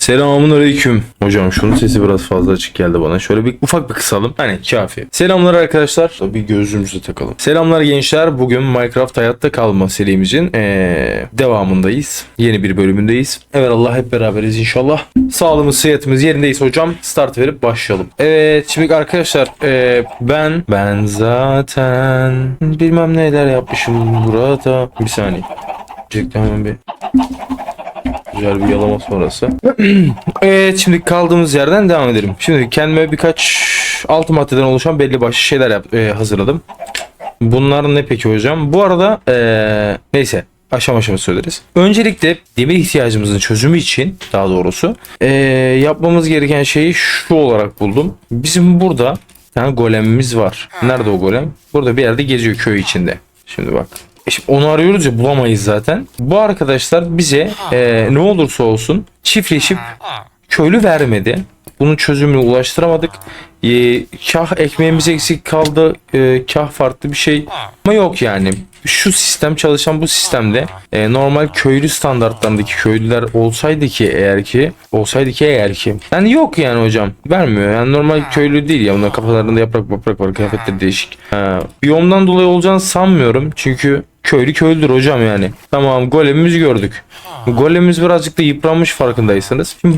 Selamun aleyküm. Hocam şunun sesi biraz fazla açık geldi bana. Şöyle bir ufak bir kısalım. Hani kafi. Selamlar arkadaşlar. Bir gözlüğümüzü takalım. Selamlar gençler. Bugün Minecraft hayatta kalma serimizin ee, devamındayız. Yeni bir bölümündeyiz. Evet Allah hep beraberiz inşallah. Sağlığımız, sıhhatimiz yerindeyiz hocam. Start verip başlayalım. Evet şimdi arkadaşlar ee, ben ben zaten bilmem neler yapmışım burada. Bir saniye. Hemen bir Güzel bir yalama sonrası. evet şimdi kaldığımız yerden devam edelim. Şimdi kendime birkaç altı maddeden oluşan belli başlı şeyler yap, e, hazırladım. Bunlar ne peki hocam? Bu arada e, neyse aşama aşama söyleriz. Öncelikle demir ihtiyacımızın çözümü için daha doğrusu e, yapmamız gereken şeyi şu olarak buldum. Bizim burada tane golemimiz var. Nerede o golem? Burada bir yerde geziyor köy içinde. Şimdi bak. E Şimdi onu arıyoruz ya bulamayız zaten. Bu arkadaşlar bize e, ne olursa olsun çiftleşip köylü vermedi. Bunun çözümünü ulaştıramadık. E, kah ekmeğimiz eksik kaldı. E, kah farklı bir şey. Ama yok yani. Şu sistem çalışan bu sistemde e, normal köylü standartlarındaki köylüler olsaydı ki eğer ki olsaydı ki eğer ki yani yok yani hocam vermiyor yani normal köylü değil ya bunların kafalarında yaprak yaprak var kıyafetleri değişik ha, biyomdan dolayı olacağını sanmıyorum çünkü köylü köylüdür hocam yani. Tamam golemimizi gördük. Golemimiz birazcık da yıpranmış farkındaysanız. Şimdi